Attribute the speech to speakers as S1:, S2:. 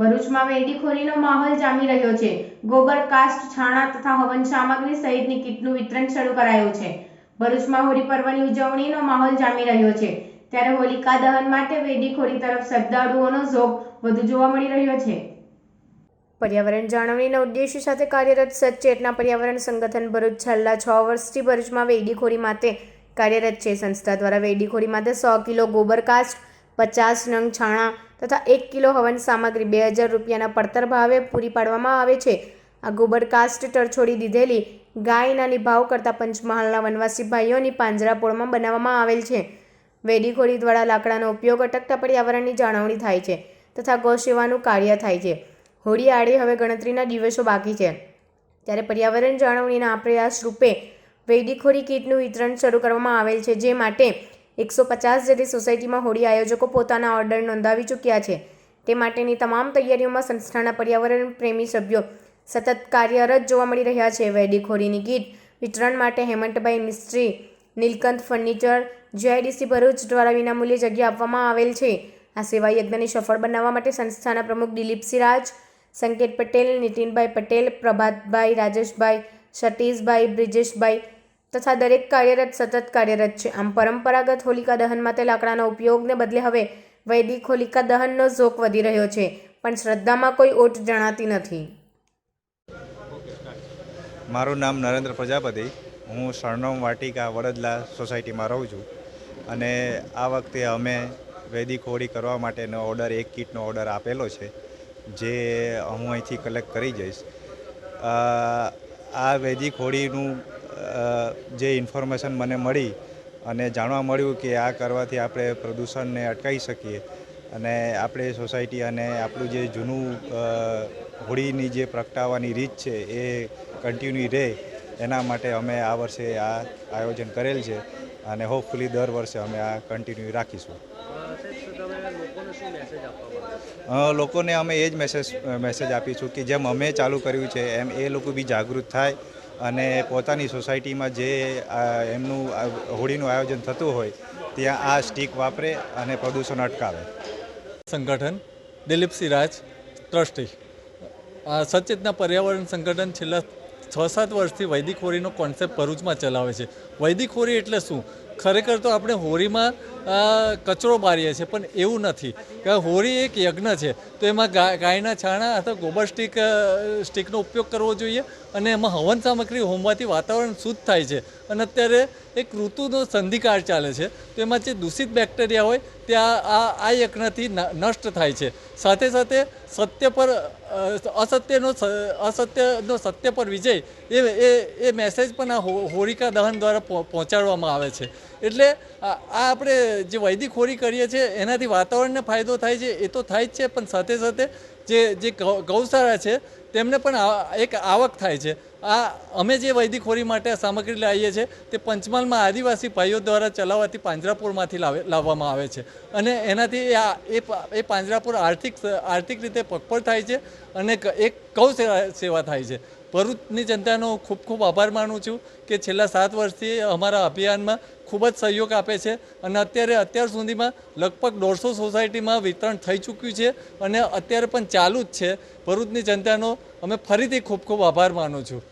S1: ભરૂચમાં વેડીખોરીનો માહોલ જામી રહ્યો છે. ગોબર કાસ્ટ, છાણા તથા હવન સામગ્રી સહિતની કીટનું વિતરણ શરૂ કરાયું છે. ભરૂચમાં હોળી પર્વની ઉજવણીનો માહોલ જામી રહ્યો છે. ત્યારે હોલિકા દહન માટે વેડીખોરી તરફ શ્રદ્ધાળુઓનો ઝોક વધુ જોવા મળી રહ્યો છે. પર્યાવરણ જાળવણીના ઉદ્દેશ્ય સાથે કાર્યરત સચેતના પર્યાવરણ સંગઠન ભરૂચ છેલ્લા છ વર્ષથી ભરૂચમાં વેડીખોરી માટે કાર્યરત છે. સંસ્થા દ્વારા વેડીખોરી માટે સો કિલો ગોબર કાસ્ટ, પચાસ નંગ છાણા તથા એક કિલો હવન સામગ્રી બે હજાર રૂપિયાના પડતર ભાવે પૂરી પાડવામાં આવે છે. આ ગોબર કાસ્ટ ટરછોડી દીધેલી ગાયના નિભાવ કરતા પંચમહાલના વનવાસી ભાઈઓની પાંજરાપોળમાં બનાવવામાં આવેલ છે. વેડીખોરી દ્વારા લાકડાનો ઉપયોગ અટકતા પર્યાવરણની જાળવણી થાય છે તથા ગૌસેવાનું કાર્ય થાય છે. હોળી આડે હવે ગણતરીના દિવસો બાકી છે. ત્યારે પર્યાવરણ જાળવણીના આ પ્રયાસ રૂપે વૈદિકખોરી કીટનું વિતરણ શરૂ કરવામાં આવેલ છે, જે માટે એકસો પચાસ જેટલી સોસાયટીમાં હોળી આયોજકો પોતાના ઓર્ડર નોંધાવી ચૂક્યા છે. તે માટેની તમામ તૈયારીઓમાં સંસ્થાના પર્યાવરણ પ્રેમી સભ્યો સતત કાર્યરત જોવા મળી રહ્યા છે. વૈદિકખોરીની કીટ વિતરણ માટે હેમંતભાઈ મિસ્ત્રી, નીલકંઠ ફર્નિચર, જીઆઈડીસી ભરૂચ દ્વારા વિનામૂલ્યે જગ્યા આપવામાં આવેલ છે. આ સેવા યજ્ઞને સફળ બનાવવા માટે સંસ્થાના પ્રમુખ દિલીપ સિરાજ સંકેત પટેલ, નીતિનભાઈ પટેલ, પ્રભાતભાઈ રાજેશભાઈ, સતીશભાઈ બ્રિજેશભાઈ તથા દરેક કાર્યરત સતત કાર્યરત છે. આમ પરંપરાગત હોલિકા દહન માટે લાકડાના ઉપયોગને બદલે હવે વૈદિક હોલિકા દહનનો ઝોક વધી રહ્યો છે, પણ શ્રદ્ધામાં કોઈ ઓટ જણાતી નથી.
S2: મારું નામ નરેન્દ્ર પ્રજાપતિ. હું શરણમ વાટિકા વડદલા સોસાયટીમાં રહું છું અને આ વખતે અમે વૈદિક હોળી કરવા માટેનો ઓર્ડર, એક કીટનો ઓર્ડર આપેલો છે, જે હું અહીંથી કલેક્ટ કરી જઈશ. આ વૈદિક હોળીનું જે ઇન્ફોર્મેશન મને મળી અને જાણવા મળ્યું કે આ કરવાથી આપણે પ્રદૂષણને અટકાવી શકીએ અને આપણે સોસાયટી અને આપણું જે જૂનું હોળીની જે પ્રગટાવવાની રીત છે એ કન્ટિન્યુ રહે, એના માટે અમે આ વર્ષે આ આયોજન કરેલ છે અને હોપફુલી દર વર્ષે અમે આ કન્ટિન્યુ રાખીશું. લોકોને અમે એ જ મેસેજ મેસેજ આપીશું કે જેમ અમે ચાલુ કર્યું છે એમ એ લોકો બી જાગૃત થાય અને પોતાની સોસાયટીમાં જે એમનું હોળીનું આયોજન થતું હોય, ત્યાં આ સ્ટીક વાપરે અને પ્રદૂષણ અટકાવે.
S3: સંગઠન, દિલીપ સિરાજ ટ્રસ્ટી. સચેતના પર્યાવરણ સંગઠન છેલ્લા છ સાત વર્ષથી વૈદિક હોળીનો કોન્સેપ્ટ ભરૂચમાં ચલાવે છે. વૈદિક હોળી એટલે શું? ખરેખર તો આપણે હોળીમાં કચરો બારીએ છીએ, પણ એવું નથી. કે હોળી એક યજ્ઞ છે, તો એમાં ગાયના છાણા અથવા ગોબર સ્ટીક સ્ટીકનો ઉપયોગ કરવો જોઈએ અને એમાં હવન સામગ્રી હોમવાથી વાતાવરણ શુદ્ધ થાય છે. અને અત્યારે એક ઋતુનો સંધિકાળ ચાલે છે, તો એમાં જે દૂષિત બેક્ટેરિયા હોય, તે આ, આ- યજ્ઞથી નષ્ટ થાય છે. સાથે સાથે સત્ય પર અસત્યનો અસત્યનો સત્ય પર વિજય, એ એ એ મેસેજ પણ આ હોળિકા દહન દ્વારા પહોંચાડવામાં આવે છે. એટલે આ આપણે જે વૈદિક કરીએ છીએ, એનાથી વાતાવરણને ફાયદો થાય છે, એ તો થાય જ છે, પણ સાથે સાથે જે જે ગૌશાળા છે, તેમને પણ એક આવક થાય છે. આ, અમે જે વૈદિક માટે સામગ્રી લાવીએ છીએ, તે પંચમહાલમાં આદિવાસી ભાઈઓ દ્વારા ચલાવવાથી પાંજરાપુરમાંથી લાવે, લાવવામાં આવે છે. અને એનાથી એ એ પાંજરાપુર આર્થિક આર્થિક રીતે પગપળ થાય છે અને એક ગૌ સેવા થાય છે. ભરૂચની જનતાનો ખૂબ ખૂબ આભાર માનું છું કે છેલ્લા સાત વર્ષથી અમારા અભિયાનમાં ખૂબ જ સહયોગ આપે છે અને અત્યારે અત્યાર સુધીમાં લગભગ દોઢસો સોસાયટીમાં વિતરણ થઈ ચૂક્યું છે અને અત્યારે પણ ચાલુ જ છે. ભરૂચની જનતાનો અમે ફરીથી ખૂબ ખૂબ આભાર માનું છું.